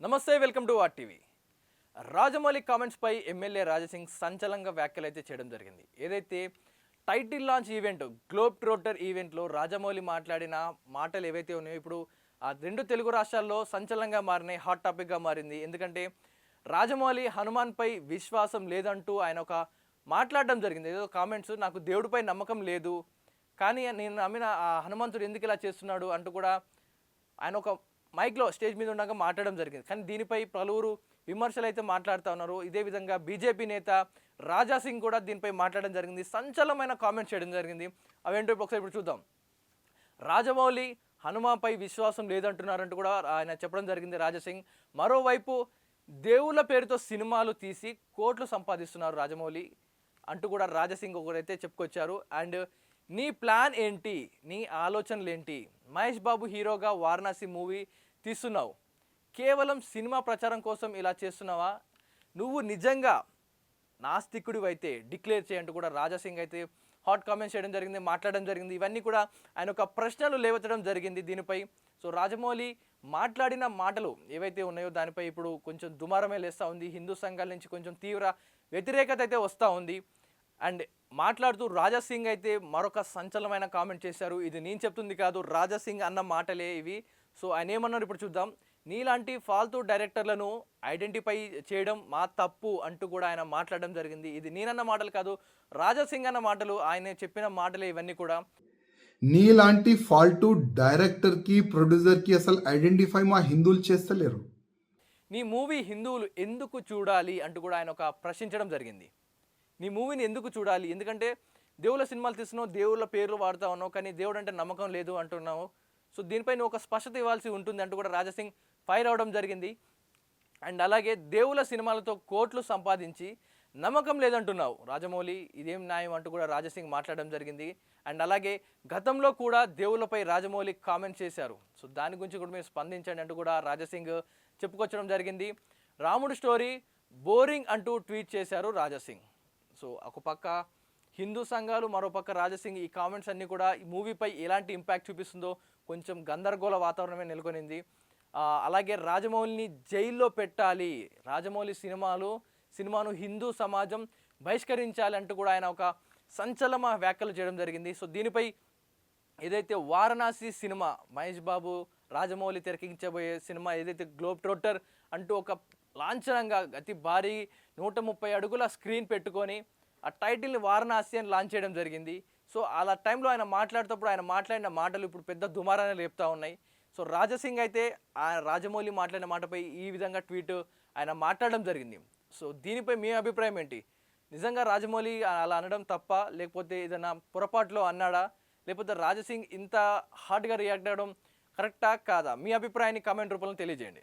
నమస్తే welcome to what TV. Rajamouli కామెంట్స్పై MLA Rajasingh సంచలనంగా వ్యాఖ్యలు అయితే చేయడం జరిగింది. ఏదైతే title launch event globe trotter ఈవెంట్లో రాజమౌళి మాట్లాడిన మాటలు ఏవైతే ఉన్నాయో ఇప్పుడు ఆ రెండు తెలుగు రాష్ట్రాల్లో సంచలనంగా మారినాయి హాట్ టాపిక్గా మారింది. ఎందుకంటే రాజమౌళి హనుమాన్పై విశ్వాసం లేదంటూ ఆయన ఒక మాట్లాడడం జరిగింది. ఏదో కామెంట్స్ నాకు దేవుడిపై నమ్మకం లేదు. కానీ నేను నమ్మిన ఆ హనుమంతుడు ఎందుకు ఇలా చేస్తున్నాడు అంటూ కూడా ఆయన ఒక మైక్లో స్టేజ్ మీద ఉండగా మాట్లాడడం జరిగింది. కానీ దీనిపై పలువురు విమర్శలు అయితే మాట్లాడుతూ ఉన్నారు. ఇదే విధంగా బీజేపీ నేత రాజా సింగ్ కూడా దీనిపై మాట్లాడడం జరిగింది. సంచలనమైన కామెంట్స్ చేయడం జరిగింది. అవేంటో ఇప్పుడు ఒకసారి ఇప్పుడు చూద్దాం. రాజమౌళి హనుమాపై విశ్వాసం లేదంటున్నారంటూ కూడా ఆయన చెప్పడం జరిగింది రాజసింగ్ మరోవైపు దేవుళ్ళ పేరుతో సినిమాలు తీసి కోట్లు సంపాదిస్తున్నారు రాజమౌళి అంటూ కూడా రాజసింగ్ ఒకరైతే చెప్పుకొచ్చారు. అండ్ నీ ప్లాన్ ఏంటి? నీ ఆలోచనలు ఏంటి మహేష్ బాబు హీరోగా వారణాసి మూవీ తీస్తున్నావు. కేవలం సినిమా ప్రచారం కోసం ఇలా చేస్తున్నావా? నువ్వు నిజంగా నాస్తికుడు అయితే డిక్లేర్ చేయంటూ కూడా రాజాసింగ్ అయితే హాట్ కామెంట్స్ చేయడం జరిగింది మాట్లాడడం జరిగింది. ఇవన్నీ కూడా ఆయన ఒక ప్రశ్నలు లేవెత్తడం జరిగింది దీనిపై. సో రాజమౌళి మాట్లాడిన మాటలు ఏవైతే ఉన్నాయో దానిపై ఇప్పుడు కొంచెం దుమారమే లేస్తూ ఉంది. హిందూ సంఘాల నుంచి కొంచెం తీవ్ర వ్యతిరేకత అయితే వస్తూ ఉంది. అండ్ మాట్లాడుతూ రాజా సింగ్ అయితే మరొక సంచలనమైన కామెంట్ చేశారు. ఇది నేను చెప్తుంది కాదు రాజా సింగ్ అన్న మాటలే ఇవి. సో ఆయన ఏమన్నారు ఇప్పుడు చూద్దాం. నీలాంటి ఫాల్తూ డైరెక్టర్లను ఐడెంటిఫై చేయడం మా తప్పు అంటూ కూడా ఆయన మాట్లాడడం జరిగింది. ఇది నేనన్న మాటలు కాదు రాజా సింగ్ అన్న మాటలు ఆయన చెప్పిన మాటలే ఇవన్నీ కూడా. నీలాంటి ఫాల్టు డైరెక్టర్కి ప్రొడ్యూసర్కి అసలు ఐడెంటిఫై మా హిందువులు చేస్తలేరు. నీ మూవీ హిందువులు ఎందుకు చూడాలి అంటూ కూడా ఆయన ఒక ప్రశ్నించడం జరిగింది. నీ మూవీని ఎందుకు చూడాలి? ఎందుకంటే దేవుళ్ళ సినిమాలు తీస్తున్నావు దేవుళ్ళ పేర్లు వాడుతా ఉన్నావు కానీ దేవుడు అంటే నమ్మకం లేదు అంటున్నావు. సో దీనిపై నువ్వు ఒక స్పష్టత ఇవ్వాల్సి ఉంటుంది అంటూ కూడా రాజాసింగ్ ఫైర్ అవడం జరిగింది. అండ్ అలాగే దేవుళ్ళ సినిమాలతో కోట్లు సంపాదించి నమ్మకం లేదంటున్నావు. రాజమౌళి ఇదేం న్యాయం అంటూ కూడా రాజసింగ్ మాట్లాడడం జరిగింది. అండ్ అలాగే గతంలో కూడా దేవుళ్ళపై రాజమౌళి కామెంట్ చేశారు. సో దాని గురించి కూడా మీరు స్పందించండి అంటూ కూడా రాజసింగ్ చెప్పుకొచ్చడం జరిగింది. రాముడు స్టోరీ బోరింగ్ అంటూ ట్వీట్ చేశారు రాజసింగ్. సో ఒక పక్క హిందూ సంఘాలు మరోపక్క రాజసింగ్ ఈ కామెంట్స్ అన్నీ కూడా ఈ మూవీపై ఎలాంటి ఇంపాక్ట్ చూపిస్తుందో కొంచెం గందరగోళ వాతావరణమే నెలకొనింది. అలాగే రాజమౌళిని జైల్లో పెట్టాలి. రాజమౌళి సినిమాలు సినిమాను హిందూ సమాజం బహిష్కరించాలి అంటూ కూడా ఆయన ఒక సంచలన వ్యాఖ్యలు చేయడం జరిగింది. సో దీనిపై ఏదైతే వారణాసి సినిమా మహేష్ బాబు రాజమౌళి తెరకెక్కించబోయే సినిమా ఏదైతే గ్లోబ్ ట్రోటర్ అంటూ ఒక లాంఛనంగా అతి భారీ నూట ముప్పై అడుగుల స్క్రీన్ పెట్టుకొని ఆ టైటిల్ని వారణాసి అని లాంచ్ చేయడం జరిగింది. సో అలా టైంలో ఆయన మాట్లాడేటప్పుడు ఆయన మాట్లాడిన మాటలు ఇప్పుడు పెద్ద దుమారాన్ని లేపుతా ఉన్నాయి. సో రాజసింగ్ అయితే ఆ రాజమౌళి మాట్లాడిన మాటపై ఈ విధంగా ట్వీట్ ఆయన మాట్లాడడం జరిగింది. సో దీనిపై మీ అభిప్రాయం ఏంటి? నిజంగా రాజమౌళి అలా అనడం తప్ప లేకపోతే ఏదైనా పొరపాటులో అన్నాడా? లేకపోతే రాజసింగ్ ఇంత హార్డ్గా రియాక్ట్ అవ్వడం కరెక్టా కాదా? మీ అభిప్రాయాన్ని కామెంట్ రూపంలో తెలియజేయండి.